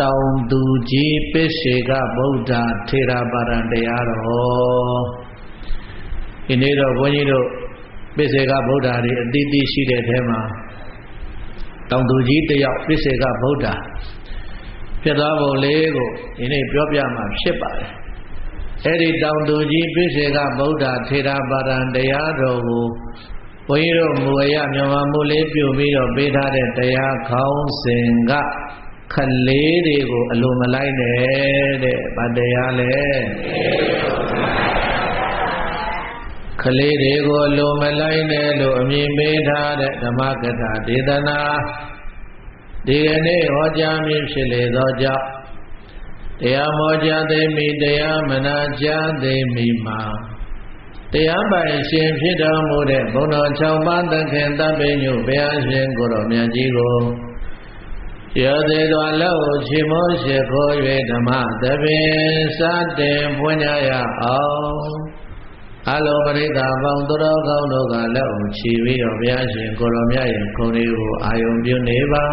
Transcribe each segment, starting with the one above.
တောင်သူကြီးပိစေကဗုဒ္ဓထေရပါရံတရားတော်ဒီနေ့တော့ဘုန်းကြီးတို့ပိစေကဗုဒ္ဓတွေအတိအသိရှိတဲ့အဲမှာတောင်သူကြီးတယောက်ပိစေကဗုဒ္ဓဖြစ်သွားပုံလေးကိုဒီနေ့ပြောပြမှာဖြစ်ပါတယ်အဲ့ဒီတောင်သူကြီးပိစေကဗုဒ္ဓထေရပါရံတရားတော်ကိုဘုန်းကြီးတို့မူအရမြန်မာမူလေးပြုပြီးတော့ပေးထားတဲ့တရားခေါင်းစဉ်က ခလေးတွေကိုအလိုမလိုက်နဲ့တဲ့ဗတရားလဲခလေးတွေကိုအလိုမလိုက်နဲ့လို့အမြင်ပေးထားတဲ့ဓမ္မကထာဒေသနာဒီကနေ့ဟောကြားမည်ဖြစ်လေသောကြောင့်တရားမောကြားသိမိတရားမနာကြားသိမိမှာတရားပိုင်ရှင်ဖြစ်တော်မူတဲ့ဘုန်းတော်၆ပါးသခင်တပည့်ညုဘုရားရှင်ကိုတော်မြတ်ကြီးကို ရောသေးသောလက်ကိုချီမောရှိခိုး၍ဓမ္မသဘင်စတင်ဖွင့်ကြရအောင်အလိုပရိသတ်ပေါင်းသူတော်ကောင်းတို့ကလက်ကိုချီပြီးတော့ဘုရားရှင်ကိုတော်မြတ်ရဲ့ခုံလေးကိုအာယုံပြုနေပါ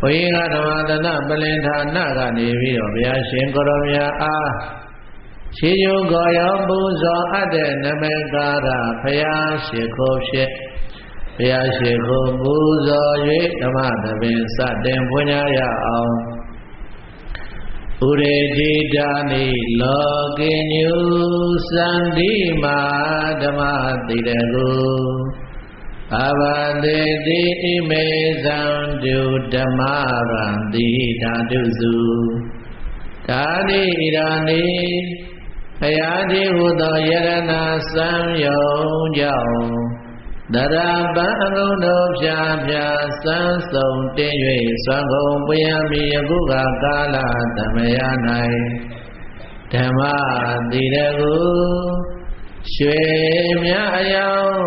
ဘုရားကဓမ္မတနပလင်ဌာနကနေပြီးတော့ဘုရားရှင်ကိုတော်မြတ်အားခြေယုံကိုရောပူဇော်အပ်တဲ့နမကာရဘုရားရှိခိုးဖြစ်ဘု ရားရှိခိုးပူဇော်၍ဓမ္မသဘင်စတင်ဖွင့်ကြရအောင်ဥရေတိတာနိလောကိညုစန္တိမာဓမ္မတိတကုအဘသေတိဣမေဇံတုဓမ္မရံတိဓာတုစုကာနိဣရာနိဘုရားတိဟုသောယရဏစံယုံကြောင့် တရပံအကုန်တို့ဖြာဖြာစံဆုံးတင်း၍သွန်ကုန်ပွေယမိယခုကကာလသမယ၌ဓမ္မတိရကုရွှေမြအယောင်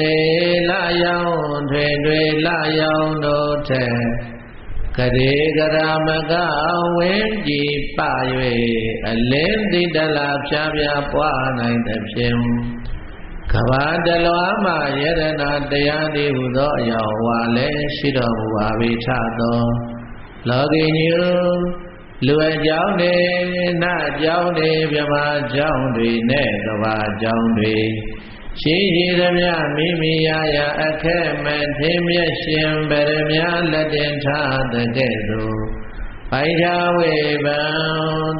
နေလယောင်ထွေထွေလယောင်တို့ထက်ကရေကရာမကဝင်းကြည်ပ၍အလင်းတိတလာဖြားဖြားပွားနိုင်သဖြင့် ကဘာတလွားမှယရနာတရားသည်ဟုသောအယောဝါလည်းရှိတော်မူပါ၏ထသောလောကီညူလူအကြောင်းတွေနတ်ကြောင်းတွေမြမကြောင်းတွေနဲ့ကဘာကြောင်းတွေရှိရှိသမျှမိမိရာရာအခက်မထင်းမြက်ရှင်ဗရမလက်တင်ထားတဲ့ကဲ့သို့ ပိုင်သာဝေဗံ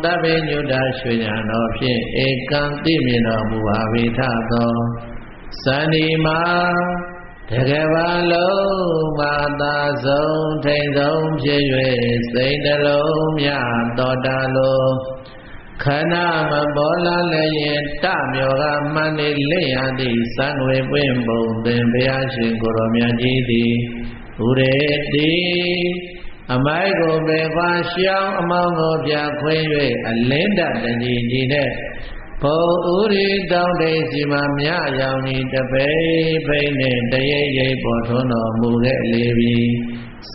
တပိညုတရွှေညာတော်ဖြင့်ဧကံသိမြင်တော်မူပါဝိထသောစန္ဒီမာတကယ်ပါလုံးမာသာဆုံးထိန်ဆုံးဖြစ်၍စိတ်တလုံးမြတော်တာလုံးခန္ဓာမပေါ်လာလည်းရင်တမြောကမှန်နေလက်ရသည့်စံဝေပွင့်ပုံသင်ဘုရားရှင်ကိုရောမြတ်ကြီးသည်ဥရေတိ အမိုက်ကိုပဲခွာရှောင်းအမောင်းကိုပြခွင်း၍အလင်းတတကြီးကြီးနဲ့ဘုံဥရိတောင်းတိစီမမြရောင်ဤတပိဖိနဲ့တရိပ်ရိပ်ပေါ်ထွန်းတော်မူခဲ့လေပြီ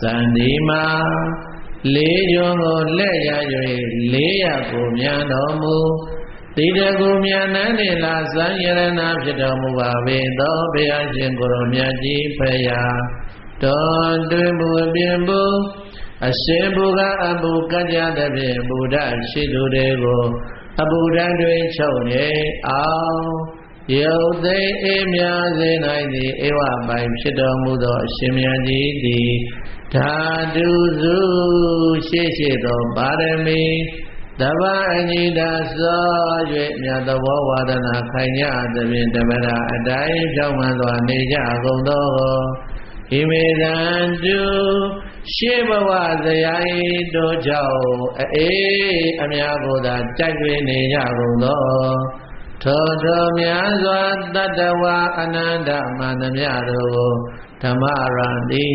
စန္ဒီမာလေးညွန်ကိုလက်ရ၍လေးရကိုမြန်တော်မူတိတကူမြန်နန်းနေလာဇံယရဏဖြစ်တော်မူပါပေသောဘုရားရှင်ကိုရောမြတ်ကြီးဖရာတော်တွင်မူအပြင်မူ အရှင်ဘုရားအဘုကကြတဲ့ဖြင့်ဘုရားရှိသူတွေကိုအဘုဒ္ဓတွင်ချုပ်နေအောင်ယုတ်သိအေးမြစေနိုင်သည်ဧဝပိုင်ဖြစ်တော်မူသောအရှင်မြတ်ကြီးသည်ဓာတုစုရှေ့ရှေ့သောပါရမီတဘာအညီတာစော၍မြတ်သောဝါဒနာခိုင်ကြသဖြင့်တမရအတိုင်းကြောင်းမှန်စွာနေကြကုန်သောဣမေတံတု ရှေးဘဝဇယာဤတို့ကြောင့်အေးအများကိုသာကြိုက်တွေ့နေကြကုန်သောထောထောများစွာတတ္တဝအနန္တမန္တမြတို့ဓမ္မရံတိ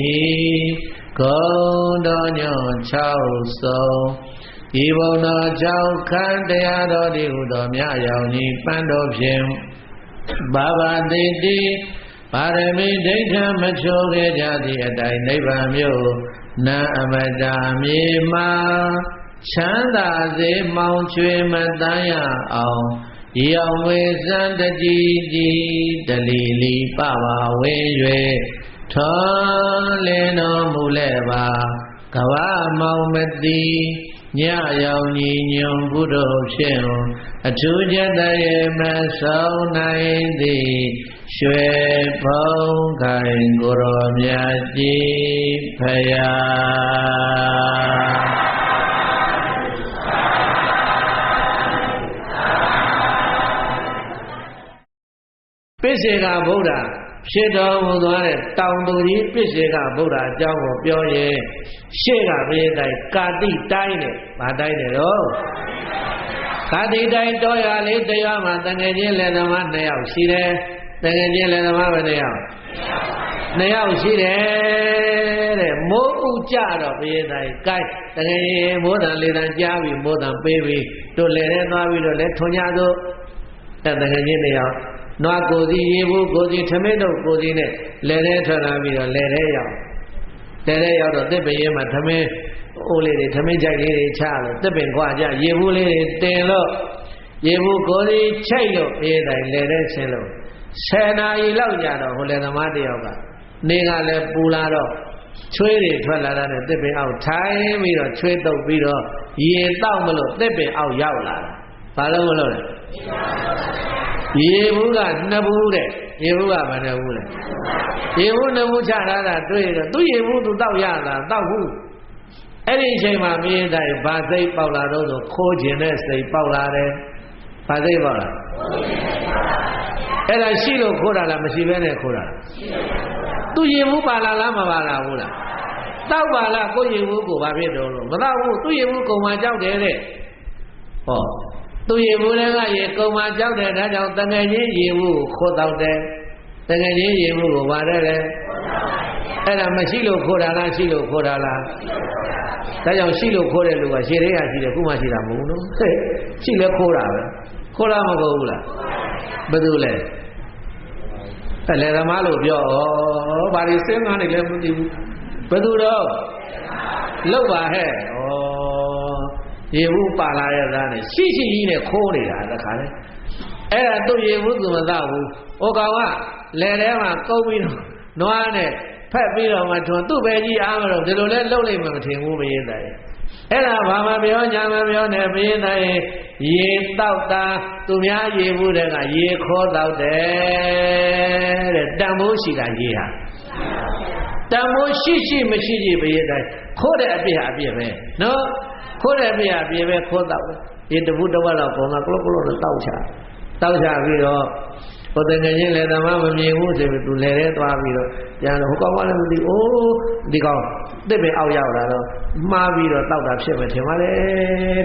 ဂုံတော်ညွန်6ဆုံးဤဘုံတော်6ခန်းတရားတော်ဒီဟုသောမြရောင်ကြီးပန်းတော်ဖြင့်ဘာဝတိတိ ပါရမီဒိဋ္ဌမချိုးခဲ့ကြသည့်အတိုင်းနိဗ္ဗာန်မြို့နာအမတာမြေမှာချမ်းသာစေမောင်ချွေမတန်းရအောင်ရောင်ဝေစံတကြီးကြီးတလီလီပပါဝေ၍ထောလင်းတော်မူလဲပါကဘာမောင်မတိညရောင်ညီညွန်ဘုဒ္ဓဖြစ်အထူးကျက်တရေမဆုံးနိုင်သည် ရွှေဖုံးခိုင်ကိုရောမြတ်ကြီးဖယားပိစေကဗုဒ္ဓဖြစ်တော်မူသွားတဲ့တောင်သူကြီးပိစေကဗုဒ္ဓအကြောင်းကိုပြောရင်ရှေ့ကဘုရားတိုင်ကာတိတိုင်းနဲ့ဗာတိုင်းတယ်တော့ကာတိတိုင်းတော်ရလေးတရားမှာတငယ်ချင်းလက်သမား2ယောက်ရှိတယ် တငယ်ချင်းလက်သမားပဲ2ယောက်2ယောက်ရှိတယ်တဲ့မိုးဥကြတော့ဘုရားတိုင်ကိုက်တငယ်ချင်းမိုးတန်လေးတန်ကြားပြီးမိုးတန်ပေးပြီးတို့လည်းထဲသွားပြီးတော့လည်းထွန်ကြသို့တဲ့တငယ်ချင်း2ယောက်နွားကိုစီရေဘူးကိုစီထမင်းတို့ကိုစီနဲ့လဲထဲထွက်လာပြီးတော့လဲထဲရောက်လဲထဲရောက်တော့တစ်ပင်ရဲမှာထမင်းအိုးလေးတွေထမင်းကြိုက်လေးတွေချလို့တစ်ပင်ခွာကြရေဘူးလေးတွေတင်လို့ရေဘူးကိုစီချိတ်လို့အေးတိုင်းလဲထဲဆင်းလို့ ဆယ်နာရီလောက်ကြာတော့ဟိုလေသမားတယောက်ကနေကလည်းပူလာတော့ချွေးတွေထွက်လာတဲ့တစ်ပင်အောက်ထိုင်ပြီးတော့ချွေးတုပ်ပြီးတော့ရေတောက်မလို့တစ်ပင်အောက်ရောက်လာတာဘာလို့မလို့လဲရေဘူးကနှစ်ဘူးတဲ့ရေဘူးကဘယ်နှဘူးလဲရေဘူးနှစ်ဘူးချထားတာတွေ့တော့သူရေဘူးသူတောက်ရတာတောက်ဘူးအဲ့ဒီအချိန်မှာမင်းတိုင်းဗာစိတ်ပေါက်လာတော့ဆိုခိုးခြင်းနဲ့စိတ်ပေါက်လာတယ် ဗာစိတ်ပေါက်လာအဲ့ဒါရှိလို့ခိုးတာလားမရှိဘဲနဲ့ခိုးတာသူရေဘူးပါလာလားမပါလာဘူးလားတောက်ပါလားကိုရေဘူးကိုဘာဖြစ်တော့လို့မတောက်ဘူးသူရေဘူးကုံမှကြောက်တယ်တဲ့ဟောသူရေဘူးတွေကရေကုံမှကြောက်တယ်ဒါကြောင့်တငယ်ချင်းရေဘူးကိုခိုးတော့တယ်တငယ်ချင်းရေဘူးကိုပါတယ်လေအဲ့ဒါမရှိလို့ခိုးတာလားရှိလို့ခိုးတာလားဒါကြောင့်ရှိလို့ခိုးတဲ့လူကရှည်တွေကရှိတယ်ခုမှရှိတာမဟုတ်ဘူးနော်ဟဲ့ရှိလဲခိုးတာပဲ ခိုးတာမဟုတ်ဘူးလားဘယ်သူလဲအဲ့လေသမားလို့ပြောဩဘာတွေစဉ်းစားနေလဲမသိဘူးဘယ်သူတော့လောက်ပါဟဲ့ဩရေဘူးပါလာရတာနဲ့ရှိရှိကြီးနဲ့ခိုးနေတာတခါလေအဲ့ဒါသူ့ရေဘူးသူမသဘူးဟိုကောင်ကလယ်ထဲမှာကုန်းပြီးတော့နွားနဲ့ဖက်ပြီးတော့မှထွန်သူ့ပဲကြီးအားမလို့ဒီလိုလဲလှုပ်လိုက်မှမထင်ဘူးမရင်တိုင် အဲ့ဒါဘာမှပြောညာမပြောနဲ့မရင်တိုင်ရေတောက်တာသူများရေဘူးတဲ့ကရေခေါ်တောက်တယ်တဲ့တန်ဖိုးရှိတာရေဟာတန်ဖိုးရှိရှိမရှိရှိမရင်တိုင်ခိုးတဲ့အပြစ်ဟာအပြစ်ပဲနော်ခိုးတဲ့အပြစ်ဟာအပြစ်ပဲခိုးတောက်ရေတပုတဝက်လောက်ကောင်ကကလုတ်ကလုတ်နဲ့တောက်ချတောက်ချပြီးတော့ ဟိုတကယ်ချင်းလည်းဓမ္မမမြင်ဘူးဆိုပြီးသူလည်းထဲသွားပြီးတော့ပြန်တော့ဟိုကောင်ကလည်းမသိအိုးဒီကောင်တစ်ပင်အောက်ရောက်လာတော့မှားပြီးတော့တောက်တာဖြစ်မယ်ထင်ပါလေ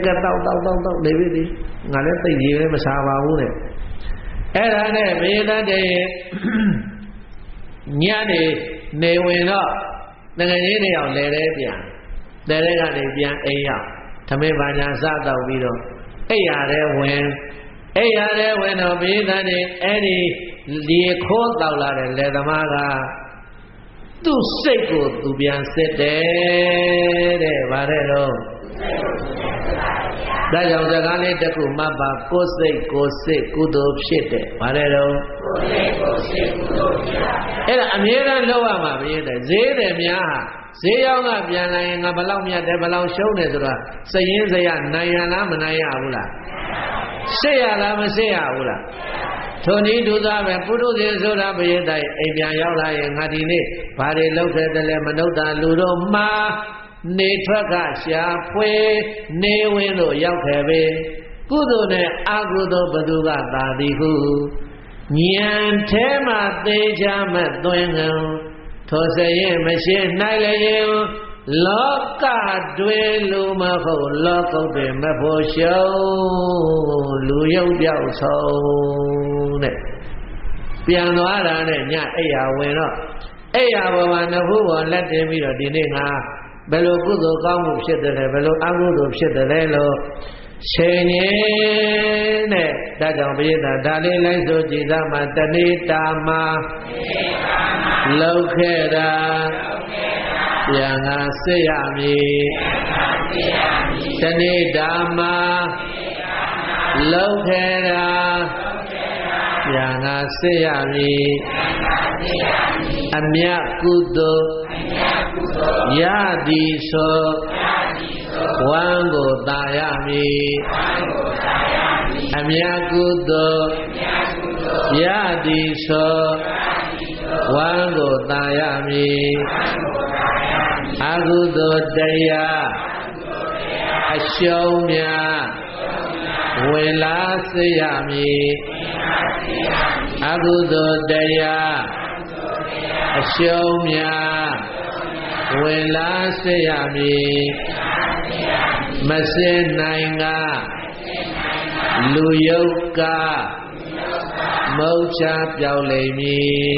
ကတောက်တောက်တောက်တောက်နေပြီဒီငါလည်းသိကြီးလည်းမစားပါဘူးတဲ့အဲ့ဒါနဲ့ဘေးတတ်တဲ့ညနေနေဝင်တော့တကယ်ချင်းတွေအောင်လဲထဲပြန်လဲထဲကနေပြန်အိမ်ရောက်သမင်းပါညာစတော့ပြီးတော့အိမ်ရတဲ့ဝင် အဲ့ရတဲ့ဝင်တော်ဘေးသားနေအဲ့ဒီဒီခိုးတောက်လာတဲ့လေသမားကသူ့စိတ်ကိုသူပြန်စစ်တယ်တဲ့ဗါတဲ့တော့ဒါကြောင့်စကားလေးတစ်ခုမှတ်ပါကိုယ်စိတ်ကိုယ်စိတ်ကုသိုလ်ဖြစ်တယ်ဗါတဲ့တော့ကိုယ်စိတ်ကိုယ်စိတ်ကုသိုလ်ဖြစ်တာအဲ့ဒါအမြဲတမ်းလုပ်ရမှာပြည့်တယ်ဈေးတယ်များဟာဈေးရောင်းကပြန်လာရင်ငါဘလောက်မြတ်တယ်ဘလောက်ရှုံးတယ်ဆိုတာစရင်စရနိုင်ရလားမနိုင်ရဘူးလား စစ်ရလားမစစ်ရဘူးလားထိုနည်းဒုသားပဲပုထုဇဉ်ဆိုတာဘယတိုင်အိမ်ပြန်ရောက်လာရင်ငါဒီနေ့ဘာတွေလုပ်ခဲ့တယ်လဲမနှုတ်တာလူတို့မှာနေထွက်ကရှာဖွေနေဝင်လို့ရောက်ခဲ့ပြီကုသိုလ်နဲ့အကုသိုလ်ဘသူကသာသည်ဟုဉာဏ်ထဲမှာသေချာမဲ့သွင်းငံထိုစရင်မရှိနိုင်လည်းရင် လောကတွေလူမဟုတ်လောကုတ်တွေမဖို့ရှုံးလူရုပ်ပြောက်ဆုံးတဲ့ပြန်သွားတာနဲ့ညအိယာဝင်တော့အိယာဘဝနဘူးဘောလက်တင်ပြီးတော့ဒီနေ့ငါဘယ်လိုကုသိုလ်ကောင်းမှုဖြစ်တယ်လဲဘယ်လိုအကုသိုလ်ဖြစ်တယ်လဲလို့ရှင်ရင်တဲ့ဒါကြောင့်ဘုရားဒါလေးလိုက်ဆိုကြည်သားမှာတဏိတာမှာလောက်ခဲ့တာ ပြန်ငါစစ်ရမည်တဏိတာမှာလောက်ခဲ့တာပြန်ငါစစ်ရမည်အမြတ်ကုသိုလ်ယတိသောဝမ်းကိုတာရမည်အမြတ်ကုသိုလ်ယတိသောဝမ်းကိုတာရမည် အကုသိုလ်တရားအရှုံးများဝင်လာစေရမည်အကုသိုလ်တရားအရှုံးများဝင်လာစေရမည်မစေနိုင်ကလူယုတ်ကမုတ်ချပြောက်လိမ့်မည်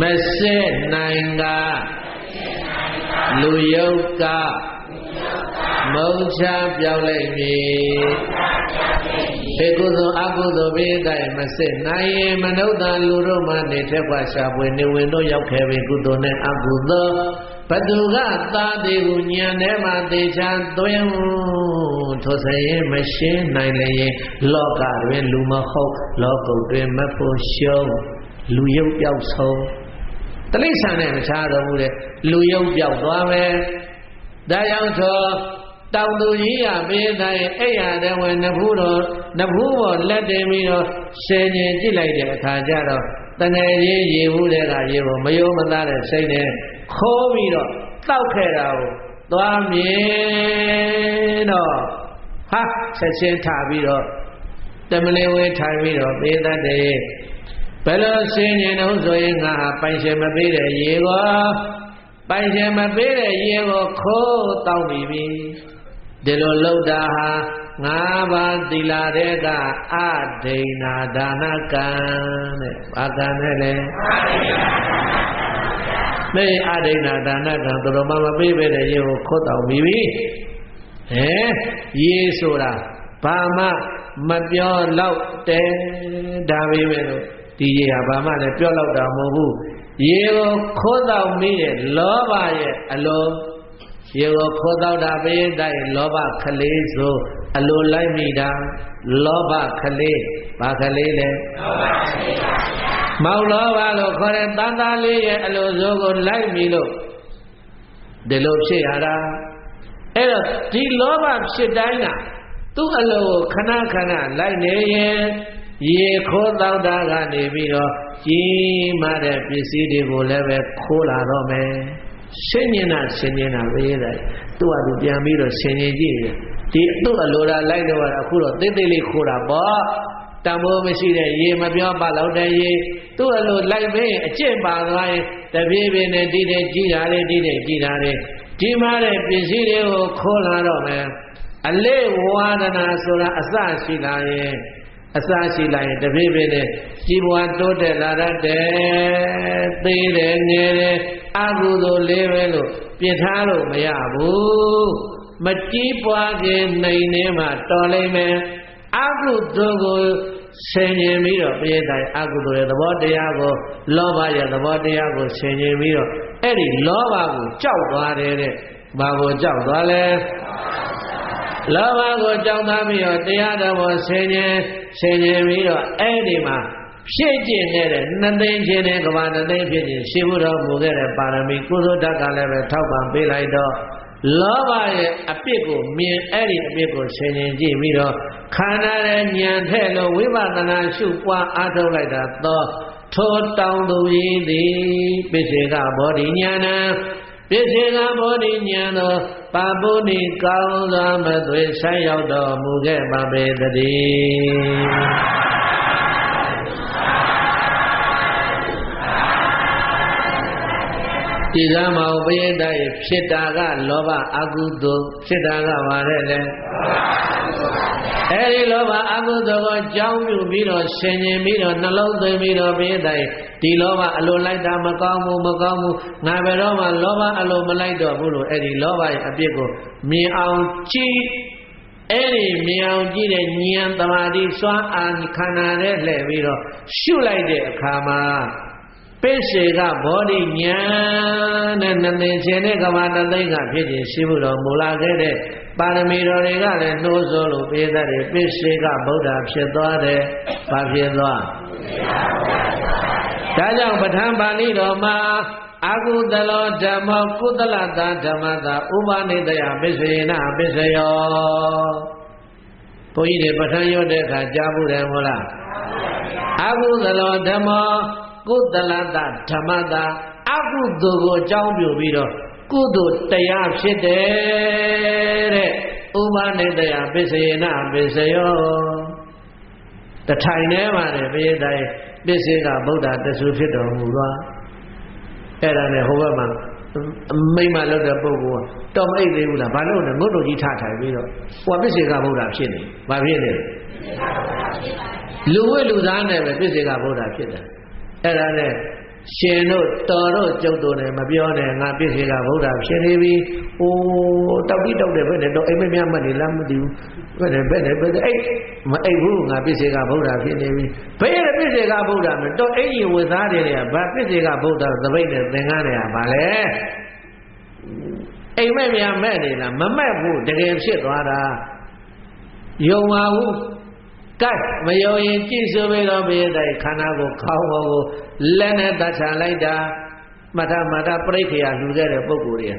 မစေနိုင်က လူယုတ်ကမုတ်ချပြောက်လိမ့်မည်ဘေကုသိုလ်အကုသိုလ်ဘေးတိုင်မစစ်နိုင်ရင်မနုဿာလူတို့မှနေထက်ခွာရှာပွေနေဝင်တို့ရောက်ခဲ့ပြီကုသိုလ်နဲ့အကုသိုလ်ဘသူကသာသေးကိုညံထဲမှာသေချာသွင်းထိုစရင်မရှင်းနိုင်လည်းရင်လောကတွင်လူမဟုတ်လောကုတ်တွင်မဖို့ရှုံးလူရုပ်ပြောက်ဆုံး တလိษံနဲ့မချားတော့ဘူးလေလူရုပ်ပြောက်သွားမယ်ဒါကြောင့်သောတောင်သူကြီးရပေးတိုင်းအဲ့ရတဲ့ဝင်နဘူးတော်နဘူးပေါ်လက်တင်ပြီးတော့ဆယ်ញင်ကြည့်လိုက်တဲ့အခါကျတော့တငယ်ချင်းရေဘူးတဲ့ကရေပေါ်မယုံမသားတဲ့စိတ်နဲ့ခိုးပြီးတော့တောက်ခဲ့တာကိုသွားမြင်တော့ဟာဆက်ချင်းထားပြီးတော့တမလင်ဝဲထိုင်ပြီးတော့ပေးတတ်တယ် ဘယ်လိုဆင်းញင်တော့ဆိုရင်ငါပိုင်ရှင်မပေးတဲ့ရေကိုပိုင်ရှင်မပေးတဲ့ရေကိုခိုးတောက်ပြီးပြီဒီလိုလှုပ်တာဟာငါးပါးသီလတဲ့ကအဒိဏဒါနကံတဲ့ဘာကံနဲ့လဲမေအဒိဏဒါနကံသူတော်မမပေးပဲတဲ့ရေကိုခိုးတောက်ပြီးပြီဟဲရေဆိုတာဘာမှမပြောတော့တယ်ဒါပဲပဲလို့ ဒီရေဟာဘာမှလည်းပြောတော့တာမဟုတ်ဘူးရေကိုခိုးတောက်မိတဲ့လောဘရဲ့အလုံးရေကိုခိုးတောက်တာပဲတိုင်းလောဘခလေးဆိုအလိုလိုက်မိတာလောဘခလေးဘာခလေးလဲလောဘခလေးပါဗျာမောင်လောဘလို့ခေါ်တဲ့တန်သားလေးရဲ့အလိုစိုးကိုလိုက်မိလို့ဒီလိုဖြစ်ရတာအဲ့တော့ဒီလောဘဖြစ်တိုင်းကသူ့အလိုကိုခဏခဏလိုက်နေရင် ရေခိုးတောက်တာကနေပြီးတော့ကြီးမားတဲ့ပစ္စည်းတွေကိုလည်းပဲခိုးလာတော့မယ်ရှင်းညင်တာရှင်းညင်တာပဲတဲ့သူ့ဟာသူပြန်ပြီးတော့ရှင်းညင်ကြည့်တယ်ဒီသူ့အလိုတာလိုက်တော့အခုတော့တိတ်တိတ်လေးခိုးတာပေါ့တမိုးမရှိတဲ့ရေမပြောပါတော့တဲ့ရေသူ့အလိုလိုက်ပေးရင်အကျင့်ပါသွားရင်တပြေးပြေးနဲ့တိတဲ့ကြည်တာလေးတိတဲ့ကြည်တာလေးဒီမားတဲ့ပစ္စည်းတွေကိုခိုးလာတော့မယ်အလေးဝါဒနာဆိုတာအစရှိလာရင် အစရှိလာရင်တပြေးပြေးနဲ့ကြီးပွားတိုးတက်လာတတ်တယ်သိတယ်ငယ်တယ်အကုသိုလ်လေးပဲလို့ပြစ်ထားလို့မရဘူးမကြီးပွားခြင်းနိုင်နေမှတော်လိမ့်မယ်အကုသိုလ်ကိုဆင်ញင်ပြီးတော့ပြည့်တိုင်အကုသိုလ်ရဲ့သဘောတရားကိုလောဘရဲ့သဘောတရားကိုဆင်ញင်ပြီးတော့အဲ့ဒီလောဘကိုကြောက်သွားတယ်တဲ့ဘာကိုကြောက်သွားလဲ လောဘကိုကြောက်သားပြီးတော့တရားတော်ကိုဆင်ញင်ဆင်ញင်ပြီးတော့အဲ့ဒီမှာဖြစ်ကျင်နေတဲ့နှစ်သိန်းချင်းနဲ့ကဘာနှစ်သိန်းဖြစ်ခြင်းရှိဖို့တော်မူခဲ့တဲ့ပါရမီကုသိုလ်ဓာတ်ကလည်းပဲထောက်ပံ့ပေးလိုက်တော့လောဘရဲ့အပြစ်ကိုမြင်အဲ့ဒီအပြစ်ကိုဆင်ခြင်ကြည့်ပြီးတော့ခန္ဓာရဲ့ဉာဏ်ထဲ့လို့ဝိပဿနာရှုပွားအားထုတ်လိုက်တာသောထိုတောင်သူကြီးသည်ပိစေကဘောဓိဉာဏံ ပိစေကဘောဓိဉာဏ်သောပါပုဏိကောင်းစွာမသွေဆိုင်ရောက်တော်မူခဲ့ပါပေတည်း ဒီကမောင်ပရိသတ်ရဲ့ဖြစ်တာကလောဘအကုသိုလ်ဖြစ်တာကဘာလဲလဲအဲဒီလောဘအကုသိုလ်ကိုကြောင်းပြုပြီးတော့ဆင်ញင်ပြီးတော့နှလုံးသွင်းပြီးတော့ပရိသတ်ဒီလောဘအလိုလိုက်တာမကောင်းဘူးမကောင်းဘူးငါဘယ်တော့မှလောဘအလိုမလိုက်တော့ဘူးလို့အဲဒီလောဘရဲ့အပြစ်ကိုမြင်အောင်ကြည့်အဲ့ဒီမြင်အောင်ကြည့်တဲ့ဉာဏ်တမာတိစွမ်းအာခန္ဓာနဲ့လှည့်ပြီးတော့ရှုလိုက်တဲ့အခါမှာ ပိစေကဘောဓိညာနဲ့နသိခြင်းနဲ့ကမ္ဘာတသိကဖြစ်ခြင်းရှိမှုတော်မူလာခဲ့တဲ့ပါရမီတော်တွေကလည်းနှိုးဆောလို့ပေးတဲ့ပိစေကဗုဒ္ဓဖြစ်သွားတယ်။ဘာဖြစ်သွား။ဒါကြောင့်ပဋ္ဌာန်းပါဠိတော်မှာအာကုသလောဓမ္မကုသလတာဓမ္မတာဥပနိတယပစ္စေနပစ္စယောဘုန်းကြီးတွေပဋ္ဌာန်းရွတ်တဲ့အခါကြားဘူးတယ်မဟုတ်လားအာကုသလောဓမ္မ ကုသလတာဓမ္မတာအကုသိုလ်ကိုအကြောင်းပြုပြီးတော့ကုသိုလ်တရားဖြစ်တယ်တဲ့ဥပနိတယပစ္စေနပစ္စယောတထိုင်ထဲမှာတယ်ဘေးတိုင်းပစ္စေကဗုဒ္ဓတဆူဖြစ်တော်မူသွားအဲ့ဒါနဲ့ဟိုဘက်မှာမိမ့်မလောက်တဲ့ပုဂ္ဂိုလ်တော်မအိတ်သေးဘူးလားဘာလို့လဲငုတ်တုတ်ကြီးထထိုင်ပြီးတော့ဟိုပစ္စေကဗုဒ္ဓဖြစ်နေဘာဖြစ်နေလူဝိလူသားနဲ့ပဲပစ္စေကဗုဒ္ဓဖြစ်တယ် အဲ့ဒါနဲ့ရှင်တို့တော်တို့ကျုပ်တို့လည်းမပြောနဲ့ငါပစ္စေကဗုဒ္ဓဖြစ်နေပြီ။အိုးတောက်ပြီးတောက်တယ်ဘယ်နဲ့တော့အိမ်မမြတ်မှတ်နေလားမသိဘူး။ဘယ်နဲ့ဘယ်နဲ့ဘယ်နဲ့အိတ်မအိတ်ဘူးငါပစ္စေကဗုဒ္ဓဖြစ်နေပြီ။ဘယ်ရဲ့ပစ္စေကဗုဒ္ဓမတော့အိမ်ကြီးဝတ်သားတယ်ကဘာပစ္စေကဗုဒ္ဓသပိတ်နဲ့သင်္ကန်းတွေကဘာလဲ။အိမ်မဲ့မြတ်မဲ့နေလားမမဲ့ဘူးတကယ်ဖြစ်သွားတာ။ယုံပါဘူး ကဲမယုံရင်ကြည့်ဆိုပြီးတော့ဘယ်တိုင်ခန္ဓာကိုခေါင်းပေါ်ကိုလက်နဲ့တတ်ချလိုက်တာမထမထပြိခေယလှူခဲ့တဲ့ပုဂ္ဂိုလ်တွေ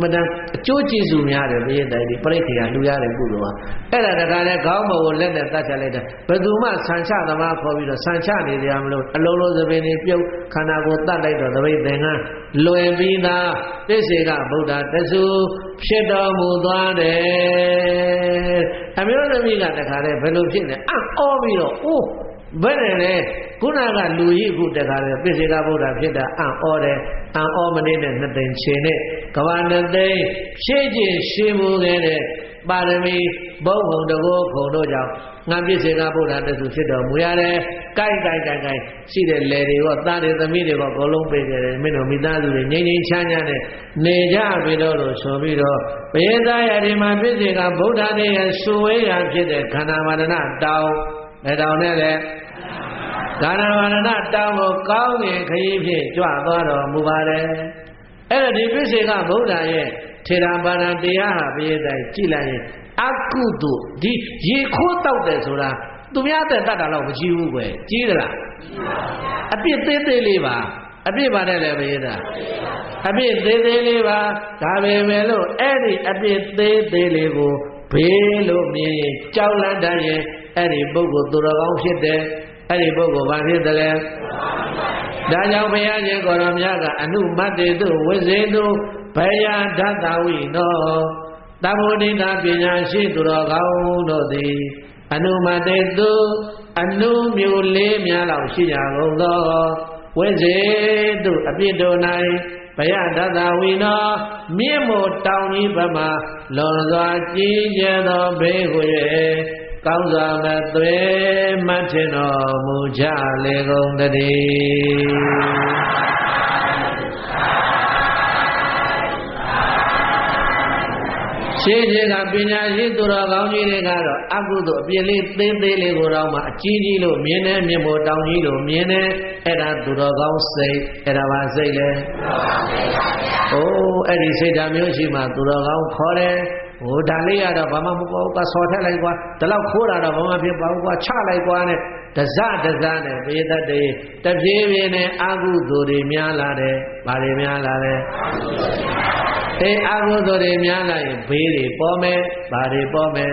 မတန်အကျိုးကျေးဇူးများတယ်ဘယ်တိုင်ဒီပြိခေယလှူရတဲ့ပုဂ္ဂိုလ်ဟာအဲ့ဒါတခါလဲခေါင်းပေါ်ကိုလက်နဲ့တတ်ချလိုက်တာဘယ်သူမှဆန်ချသမားခေါ်ပြီးတော့ဆန်ချနေကြမလို့အလုံးလုံးသပင်တွေပြုတ်ခန္ဓာကိုတတ်လိုက်တော့သပိတ်သင်္ကန်းလွယ်ပြီးသားသစ္စေကဗုဒ္ဓတဆူဖြစ်တော်မူသွားတယ် အမျိုးသမီးကတခါလဲဘယ်လိုဖြစ်လဲအံ့ဩပြီးတော့အိုးဘယ်နဲ့လဲခုနကလူကြီးခုတခါလဲပိစိကဗုဒ္ဓဖြစ်တာအံ့ဩတယ်အံ့ဩမနေနဲ့နှစ်သိမ့်ချင်နဲ့ကဘာနှစ်သိမ့်ဖြည့်ကျင်ရှင်းမှုခဲ့တဲ့ ပါရမီဘုံဘုံတကောခုံတို့ကြောင့်ငါပိစိကဗုဒ္ဓတဆူဖြစ်တော်မူရတယ်။ကိုက်ကိုက်ကိုက်ကိုက်ရှိတဲ့လေတွေရောသားတွေသမီးတွေရောအကုန်လုံးပေးကြတယ်မင်းတို့မိသားစုတွေငြိမ်ငြိမ်ချမ်းချမ်းနဲ့နေကြပြီတော့လို့ဆိုပြီးတော့ဘယေသားရဒီမှာပိစိကဗုဒ္ဓရဲ့ဆူဝေးရာဖြစ်တဲ့ခန္ဓာမာရဏတောင်းအဲတောင်းနဲ့လည်းကာရဝရဏတောင်းကိုကောင်းငင်ခရီးဖြင့်ကြွသွားတော်မူပါတယ်အဲ့ဒါဒီပိစေကဗုဒ္ဓရဲ့ ထေရပါဏတရားဟာဘယ်တိုင်းကြည်လိုက်ရင်အကုသို့ဒီရေခိုးတောက်တယ်ဆိုတာသူများတဲ့တတ်တာတော့မကြည့်ဘူးကွယ်ကြီးသလားအပြစ်သေးသေးလေးပါအပြစ်ပါတဲ့လည်းဘယ်သားအပြစ်သေးသေးလေးပါဒါပဲမဲ့လို့အဲ့ဒီအပြစ်သေးသေးလေးကိုဘေးလို့မြင်ရင်ကြောက်လန့်တတ်ရင်အဲ့ဒီပုဂ္ဂိုလ်သူတော်ကောင်းဖြစ်တယ်အဲ့ဒီပုဂ္ဂိုလ်ဘာဖြစ်တယ်လဲဒါကြောင့်ဘုရားရှင်ကိုရောမြတ်ကအနုမတ္တေတုဝိဇေတု ဘယဓတ္တဝိနောတဗ္ဗုဒိတာပညာရှိသူတော်ကောင်းတို့သည်အနုမတေတုအနုမျိုးလေးများလောက်ရှိကြကုန်သောဝိဇေတုအပြစ်တို့၌ဘယဒတဝိနောမြင့်မို့တောင်ကြီးဘက်မှလွန်စွာကြီးကျယ်သောဘေးကို၍ကောင်းစွာမသွေမထင်တော်မူကြလေကုန်တည်း ရှင်းခြင်းကပညာရှိသူတော်ကောင်းကြီးတွေကတော့အကုသို့အပြစ်လေးသေးသေးလေးကိုတော့မှအကြီးကြီးလို့မြင်တယ်မြင်ဖို့တောင်းကြီးလို့မြင်တယ်အဲ့ဒါသူတော်ကောင်းစိတ်အဲ့ဒါပါစိတ်လေအိုးအဲ့ဒီစိတ်ဓာတ်မျိုးရှိမှသူတော်ကောင်းခေါ်တယ်ဟိုဒါလေးရတော့ဘာမှမပေါ့ကွာဆော်ထက်လိုက်ကွာဒီလောက်ခိုးတာတော့ဘာမှဖြစ်ပါဘူးကွာချလိုက်ကွာနဲ့တစတစနဲ့ဘေးသက်တေတပြေးပြေးနဲ့အာဟုသူတွေများလာတယ်။ဘာတွေများလာလဲ။ အေးအာဟုသူတွေများလာရင်ဘေးတွေပေါ်မယ်။ဘာတွေပေါ်မယ်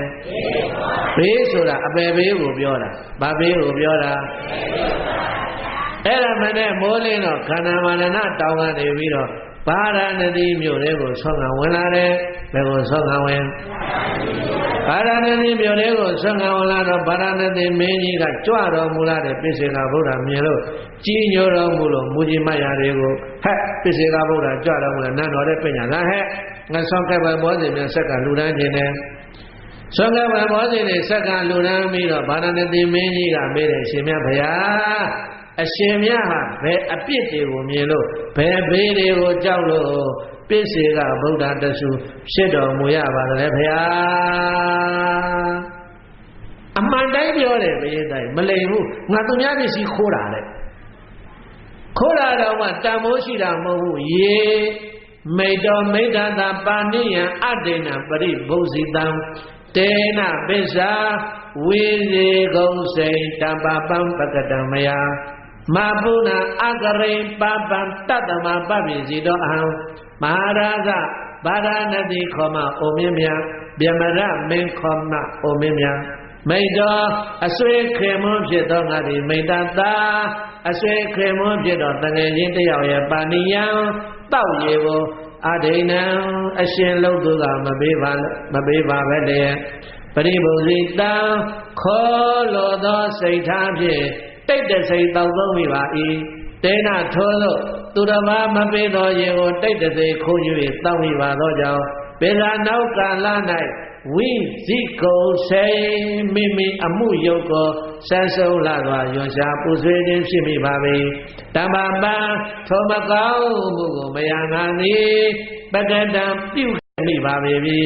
။ဘေးဆိုတာအပယ်ဘေးကိုပြောတာ။ဘာဘေးကိုပြောတာ။အဲ့ဒါမနဲ့မိုးလင်းတော့ခန္ဓာမာနတောင်းကနေပြီးတော့ပါရဏတိမြို့တွေကိုဆွမ်းခံဝင်လာတယ်ဘယ်ကိုဆွမ်းခံဝင် ပါရဏတိမြို့တွေကိုဆွမ်းခံဝင်လာတော့ပါရဏတိမင်းကြီးကကြွတော်မူလာတဲ့ပိစေကဗုဒ္ဓမြင်လို့ကြီးညိုတော်မူလို့မူကြီးမယာတွေကိုဟဲ့ပိစေကဗုဒ္ဓကြွတော်မူလာနန်းတော်တဲ့ပညာလားဟဲ့ငါဆွမ်းကဲပဲဘောဇင်မြတ်ဆက်ကလူတန်းခြင်းနဲ့ဆွမ်းကဲပဲဘောဇင်တွေဆက်ကလူတန်းပြီးတော့ဗာရဏတိမင်းကြီးကမေးတယ်ရှင်မြတ်ဗျာအရှင်မြတ်ဟာဘယ်အပြစ်တွေကိုမြင်လို့ဘယ်ဘေးတွေကိုကြောက်လို့ ပစ္စေကဗုဒ္ဓတဆူဖြစ်တော်မူရပါတယ်ဗျာအမှန်တိုင်းပြောတယ်ဘယ်တိုင်းမလိမ်ဘူးငါသူများပစ္စည်းခိုးတာလေခိုးတာတော့မှတန်မိုးရှိတာမဟုတ်ဘူးရေမိတ်တော်မိတ်တာပါဏိယံအတေနပရိဘုဇိတံတေနပစ္စာဝိဇေကုံစိန်တပပံပကတံမယ မပုဏ္ဏအကရိပပံတတ္တမပပိစီတောအဟံမဟာရာဇဗာရာဏတိခောမအိုမင်းမြတ်ဗျမရမင်းခောမအိုမင်းမြတ်မိတ်တော်အဆွေခေမွန်းဖြစ်သောငါသည်မိတ်တသာအဆွေခေမွန်းဖြစ်သောတငယ်ချင်းတယောက်ရဲ့ပါဏိယံတောက်ရေကိုအဒိဏံအရှင်လုံးသူကမပေးပါမပေးပါပဲတည်းပရိဘုဇိတံခောလောသောစိတ်ထားဖြင့် တိတ်တစိတ်တောက်သုံးမိပါ၏တေနထိုသောသူတော်ဘာမပေးသောရေကိုတိတ်တစိတ်ခိုးယူ၍တောက်မိပါသောကြောင့်ပေသာနောက်ကာလ၌ဝိဇိကုံစေမိမိအမှုယုတ်ကိုဆန်းဆုံးလာစွာယွန်ရှာပူဆွေးခြင်းဖြစ်မိပါပေတမ္ပပံထောမကောင်းမှုကိုမယငါသည်ပကတံပြုမိပါပေပြီ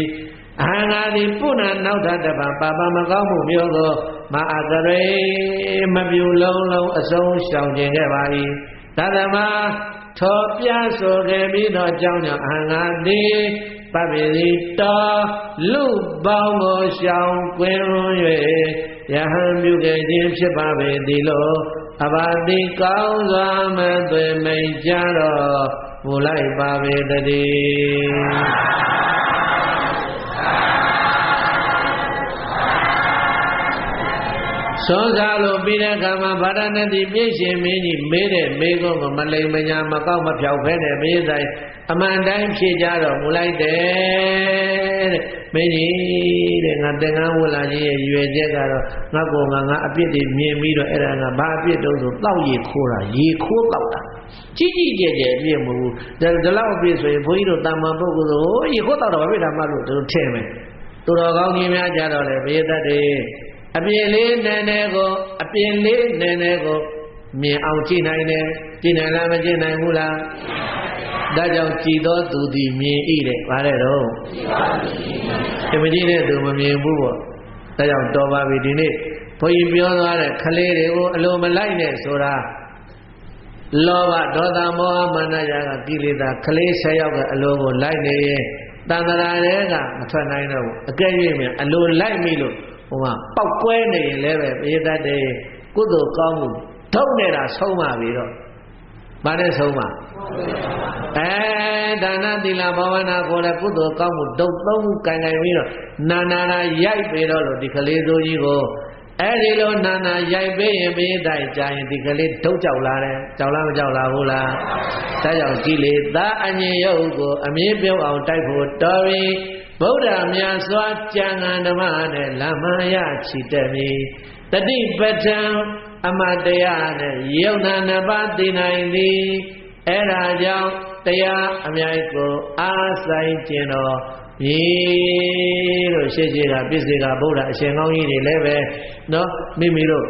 အဟံငါသည်ပုဏ္ဏနောက်ထပ်တပံပါပမကောင်းမှုမျိုးကို မအကရေမပြူလုံးလုံးအဆုံးရှောင်ခြင်းခဲ့ပါ၏သတ္တမထောပြဆိုခဲ့ပြီးတော့အကြောင်းကြောင့်အဟံငါသည်ပပိတိတောလူပေါင်းကိုရှောင်ကွင်း၍ယဟန်ပြုခဲ့ခြင်းဖြစ်ပါပေသည်လို့အဘာတိကောင်းစွာမသွေမိန်ကြတော့မူလိုက်ပါပေတည်း စောစားလို့ပြီးတဲ့အခါမှာဗာရဏသီပြည့်ရှင်မင်းကြီးမေးတဲ့မေးခွန်းကိုမလိမ်မညာမကောက်မဖြောက်ဖဲတဲ့မေးဆိုင်အမှန်တိုင်းဖြေကြတော့မူလိုက်တယ်တဲ့မင်းကြီးတဲ့ငါတင်ငန်းဝလာကြီးရဲ့ရွယ်ချက်ကတော့ငါကောငါငါအပြစ်တွေမြင်ပြီးတော့အဲ့ဒါငါဘာအပြစ်တုံးဆိုတောက်ရေခိုးတာရေခိုးတောက်တာကြီးကြီးကျယ်ကျယ်အပြစ်မဟုတ်ဘူးဒါလောက်အပြစ်ဆိုရင်ဘုန်းကြီးတို့တာမန်ပုဂ္ဂိုလ်ဆိုရေခိုးတောက်တာဘာဖြစ်တာမှလို့သူတို့ထည့်မယ်သူတော်ကောင်းကြီးများကြတော့လေဘေးသက်တွေ အပြစ်လေးနည်းနည်းကိုအပြစ်လေးနည်းနည်းကိုမြင်အောင်ကြည့်နိုင်တယ်ကြည့်နိုင်လားမကြည့်နိုင်ဘူးလားဒါကြောင့်ကြည်သောသူသည်မြင်၏တဲ့ဗါတဲ့တော့ဒီမကြည့်တဲ့သူမမြင်ဘူးပေါ့ဒါကြောင့်တော်ပါပြီဒီနေ့ဘုန်းကြီးပြောသွားတဲ့ခလေးတွေကိုအလိုမလိုက်နဲ့ဆိုတာလောဘဒေါသမောဟမာနရာကကိလေသာခလေး၁၀ယောက်ကအလိုကိုလိုက်နေရင်တန်တရာတွေကမထွက်နိုင်တော့ဘူးအကဲ့၍မြအလိုလိုက်မိလို့ ဟိုမှာပောက်ကွဲနေရင်လည်းပဲပြေတတ်တယ်ကုသိုလ်ကောင်းမှုဒုတ်နေတာဆုံးပါပြီတော့မနဲ့ဆုံးပါအဲဒါနသီလဘာဝနာကိုလည်းကုသိုလ်ကောင်းမှုဒုတ်သုံးခုကံကံပြီးတော့နာနာနာရိုက်ပြီးတော့လို့ဒီကလေးစိုးကြီးကိုအဲ့ဒီလိုနာနာရိုက်ပေးရင်ပေးတိုင်းကြာရင်ဒီကလေးဒုတ်ကြောက်လာတယ်ကြောက်လားမကြောက်လားဘူးလားဒါကြောင့်ကိလေသာအငြင်းရုပ်ကိုအမြင့်ပြုတ်အောင်တိုက်ဖို့တော်ပြီ ဗုဒ္ဓမြတ်စွာကြံငန်ဓမ္မနဲ့လမ္မယချီတက်ပြီတတိပဋ္ဌံအမတရားနဲ့ယုံနာနှစ်ပါးသိနိုင်သည်အဲ့ဒါကြောင့်တရားအမြိုက်ကိုအားဆိုင်ခြင်းတော်မြေလို့ရှေ့ရှေ့ကပြစ္ဆေကဗုဒ္ဓအရှင်ကောင်းကြီးတွေလည်းပဲနော်မိမိတို့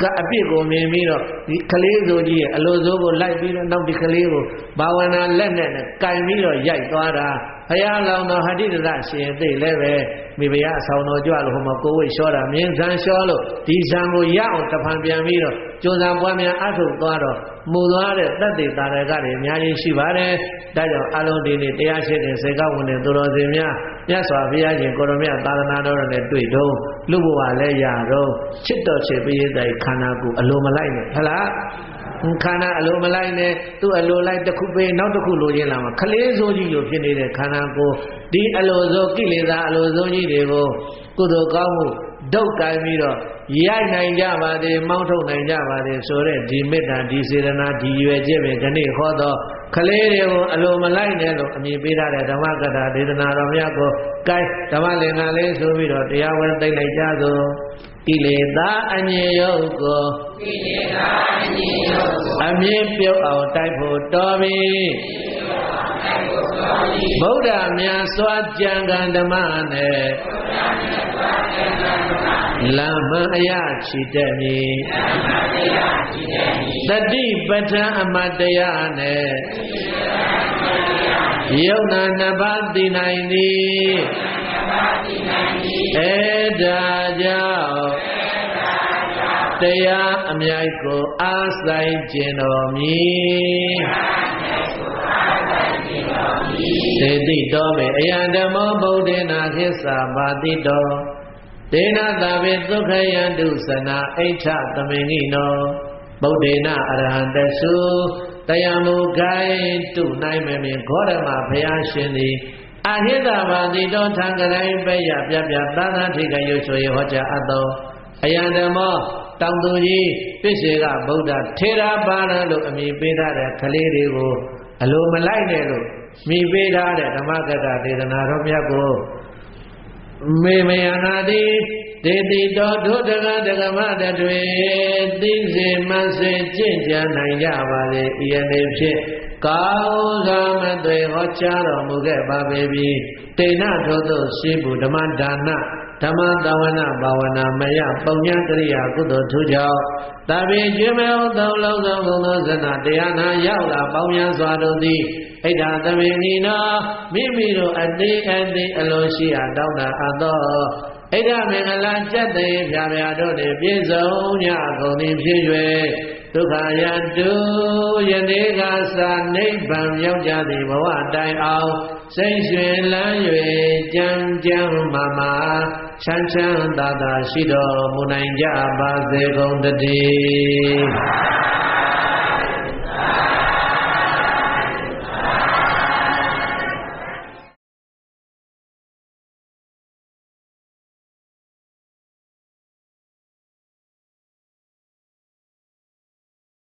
ကအပြစ်ကိုမြင်ပြီးတော့ဒီကလေးဆိုကြီးရဲ့အလိုစိုးကိုလိုက်ပြီးတော့နောက်ဒီကလေးကိုဘာဝနာလက်နဲ့ကင်ပြီးတော့ရိုက်သွားတာ ဘုရားလောင်တော်ဟတိတရရှင်သိလည်းပဲမိဖုရားအဆောင်တော်ကြွလို့ဟိုမှာကိုဝိလျှောတာမြင်းဇံလျှောလို့ဒီဇံကိုရအောင်တဖန်ပြန်ပြီးတော့ကြိုးစားပွားများအထုတ်သွားတော့မူသွားတဲ့တတ်သိတာရကတွေအများကြီးရှိပါတယ်ဒါကြောင့်အလုံးဒီနေ့တရားရှိတဲ့စေကဝင်တဲ့သူတော်စင်များမြတ်စွာဘုရားရှင်ကိုရမြတ်သာသနာတော်နဲ့တွေ့တော့လူဘဝလည်းရတော့ချစ်တော်ချစ်ပေးတဲ့ခန္ဓာကိုယ်အလိုမလိုက်နဲ့ဟလား ခန္ဓာအလိုမလိုက်နဲ့သူ့အလိုလိုက်တစ်ခုပေးနောက်တစ်ခုလိုရင်းလာမှာခလေးစိုးကြီးလိုဖြစ်နေတဲ့ခန္ဓာကိုယ်ဒီအလိုစိုးကိလေသာအလိုစိုးကြီးတွေကိုကုသိုလ်ကောင်းမှုဒုက္ကိုင်းပြီးတော့ရိုက်နိုင်ကြပါသေးမောင်းထုတ်နိုင်ကြပါသေးဆိုတဲ့ဒီမေတ္တာဒီစေတနာဒီရွယ်ချက်ပဲဒီနေ့ဟောတော့ ခလေးတွေကိုအလိုမလိုက်နဲ့လို့အမြင်ပေးထားတဲ့ဓမ္မကထာဒေသနာတော်မြတ်ကိုကိုင်းဓမ္မလင်္ကာလေးဆိုပြီးတော့တရားဝင်သိလိုက်ကြသောကိလေသာအငြိယုတ်ကိုကိလေသာအငြိယုတ်ကိုအမြင့်ပြုတ်အောင်တိုက်ဖို့တော်ပြီဗုဒ္ဓမြတ်စွာကြံကံဓမ္မနဲ့ လမ္မအယချီတက်မည်တတိပဋ္ဌာအမတရားနဲ့ယုံနာနှစ်ပါးသိနိုင်သည်အဲဒါကြောင့်တရားအမြိုက်ကိုအားဆိုင်ခြင်းတော်မူသေတိတော်မေအယံဓမ္မောဗုဒ္ဓေနာခိစ္ဆာပါတိတော ဒေနတာဝေဒုက္ခယန္တုသနာအိဋ္ဌသမေငိနောဗုဒ္ဓေနအရဟံတသုတရားမူကိုင်းတုနိုင်မမြင်ခောရမဘုရားရှင်သည်အဟိတဘာတိတောထံကရိုင်းပဲ့ရပြပြသာသာထိကရွဆိုရဟောကြားအပ်သောအယံဓမ္မောတောင်သူကြီးပြည့်စေကဗုဒ္ဓထေရပါဏလို့အမည်ပေးထားတဲ့ကလေးတွေကိုအလိုမလိုက်နဲ့လို့မိပေးထားတဲ့ဓမ္မကတဒေသနာတော်မြတ်ကို မေမယနာတိဒေတိတော်ဒုဒကဒကမတတွေသိစေမစေကျင့်ကြံနိုင်ကြပါလေဤအနေဖြင့်ကောင်းစွာမသွေဟောကြားတော်မူခဲ့ပါပေပြီတေနထို့သောရှိဘူးဓမ္မဒါန ဓမ္မသဝနာဘာဝနာမယပုံညာကရိယာကုသိုလ်ထူးကြောင့်တပိကျွေးမေဥသုံးလုံးစုံဘုံသောဇဏတရားနာရောက်လာပေါင်းများစွာတို့သည်ဣဒ္ဓသမင်နီနောမိမိတို့အသေးအသေးအလိုရှိအပ်တောင်းတာအပ်သောဣဒ္ဓမင်္ဂလာစက်သေးဖြာဖြာတို့နှင့်ပြည့်စုံကြကုန်သည်ဖြစ်၍ဒုက္ခယတုယနေ့ကသာနိဗ္ဗာန်ရောက်ကြသည့်ဘဝတိုင်အောင်စိတ်ရွှင်လန်း၍ကြံကြံမာမာ ချမ်းချမ်းသာသာရှိတော်မူနိုင်ကြပါစေကုန်တည်း